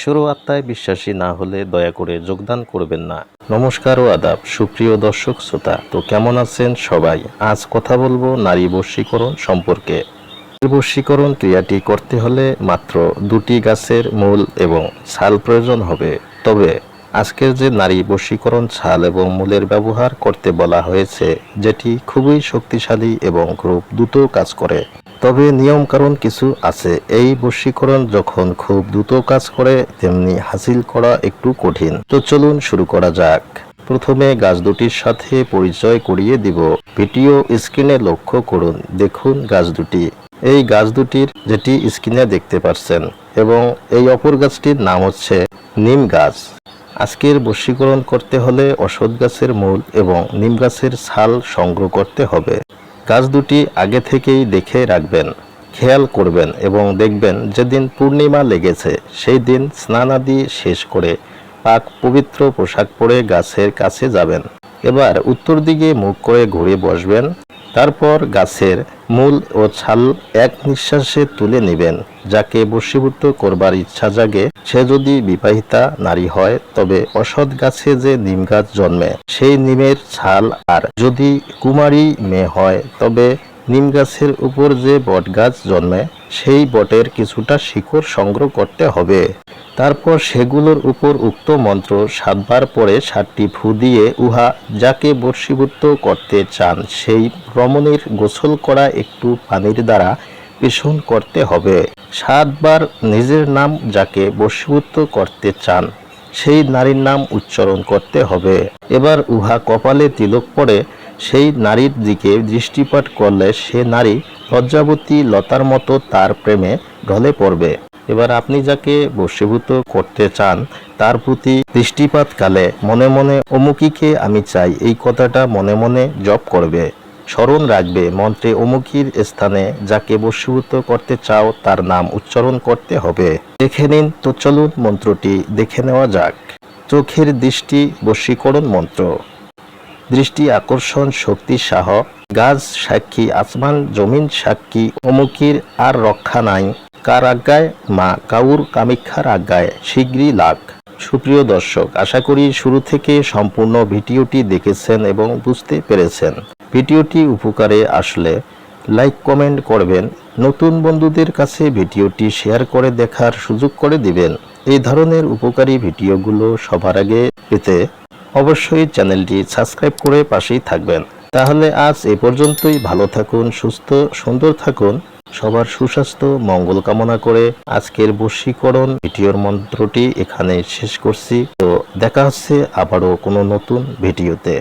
ঈশ্বর আত্মায় বিশ্বাসী না হলে দয়া করে যোগদান করবেন না। নমস্কার ও আদাব, সুপ্রিয় দর্শক শ্রোতা। তো কেমন আছেন সবাই? আজ কথা বলব নারী বশীকরণ সম্পর্কে। বশীকরণ ক্রিয়াটি করতে হলে মাত্র দুটি গাছের মূল এবং ছাল প্রয়োজন হবে। তবে আজকের যে নারী বশীকরণ ছাল এবং মূলের ব্যবহার করতে বলা হয়েছে, যেটি খুবই শক্তিশালী এবং খুব দ্রুত কাজ করে। তবে নিয়ম কারণ কিছু আছে। এই বশীকরণ যখন খুব দ্রুত কাজ করে, তেমনি হাসিল করা একটু কঠিন। তো চলুন শুরু করা যাক। প্রথমে গাছ দুটির সাথে পরিচয় করিয়ে দিব। ভিডিও স্ক্রিনে লক্ষ্য করুন। দেখুন গাছ দুটি। এই গাছ দুটির যেটি স্ক্রিনে দেখতে পাচ্ছেন, এবং এই অপর গাছটির নাম হচ্ছে নিম গাছ। আজকের বশীকরণ করতে হলে অসৎ গাছের মূল এবং নিম গাছের ছাল সংগ্রহ করতে হবে। গাছ দুটি আগে থেকেই দেখে রাখবেন, খেয়াল করবেন এবং দেখবেন যেদিন পূর্ণিমা লেগেছে, সেই দিন স্নানাদি শেষ করে পাক পবিত্র পোশাক পরে গাছের কাছে যাবেন। এবার উত্তর দিকে মুখ করে ঘুরে বসবেন। তারপর গাছের মূল ও ছাল এক নিঃশ্বাসে তুলে নেবেন, যাকে বশীভূত করবার ইচ্ছা জাগে। সে যদি বিবাহিতা নারী হয়, তবে অসৎ গাছে যে নিম গাছ জন্মে, সেই নিমের ছাল আর। যদি কুমারী মেয়ে হয়, তবে নিম গাছের উপর যে বট গাছ জন্মে সেই বটের কিছুটা শিকড় সংগ্রহ করতে হবে। তারপর সেগুলোর উপর উক্ত মন্ত্র সাতবার পরে সাতটি ফু দিয়ে উহা যাকে বর্ষীভূত করতে চান, সেই রমণীর গোসল করা একটু পানির দ্বারা পেষণ করতে হবে। সাতবার নিজের নাম যাকে বর্ষীভূত করতে চান, সেই নারীর নাম উচ্চারণ করতে হবে। এবার উহা কপালে তিলক পরে সেই নারীর দিকে দৃষ্টিপাত করলে সে নারী লজ্জাবতী লতার মতো তার প্রেমে ঢলে পড়বে। এবার আপনি যাকে বশীভূত করতে চান, তার প্রতি দৃষ্টিপাতকালে মনে মনে, অমুকিকে আমি চাই। এই কথাটা মনে মনে জপ করবে। স্মরণ রাখবে, মন্ত্রে অমুকির স্থানে যাকে বশীভূত করতে চাও, তার নাম উচ্চারণ করতে হবে। দেখে নিন তো চলুন মন্ত্রটি, দেখে নেওয়া যাক। চোখের দৃষ্টি বশীকরণ মন্ত্র। দৃষ্টি আকর্ষণ, শক্তি, সাহ, গাছ, সাক্ষী, আসমান, জমিন, সাক্ষী অমুকির আর রক্ষা নাই। কার আজ্ঞায়? মা। কাউর কামিক্ষার আজ্ঞায়। শীঘ্রই লাগ সুপ্রিয় দর্শক, আশা করি শুরু থেকে সম্পূর্ণ ভিডিওটি দেখেছেন এবং বুঝতে পেরেছেন। ভিডিওটি উপকারে আসলে লাইক, কমেন্ট করবেন। নতুন বন্ধুদের কাছে ভিডিওটি শেয়ার করে দেখার সুযোগ করে দিবেন। এই ধরনের উপকারী ভিডিওগুলো সবার আগে পেতে অবশ্যই চ্যানেলটি সাবস্ক্রাইব করে পাশেই থাকবেন। তাহলে আজ এ পর্যন্তই। ভালো থাকুন, সুস্থ, সুন্দর থাকুন। সবার সুস্বাস্থ্য, মঙ্গল কামনা করে আজকের বশীকরণ ভিডিওর মন্ত্রটি এখানে শেষ করছি। তো দেখা হচ্ছে আবারও কোনো নতুন ভিডিওতে।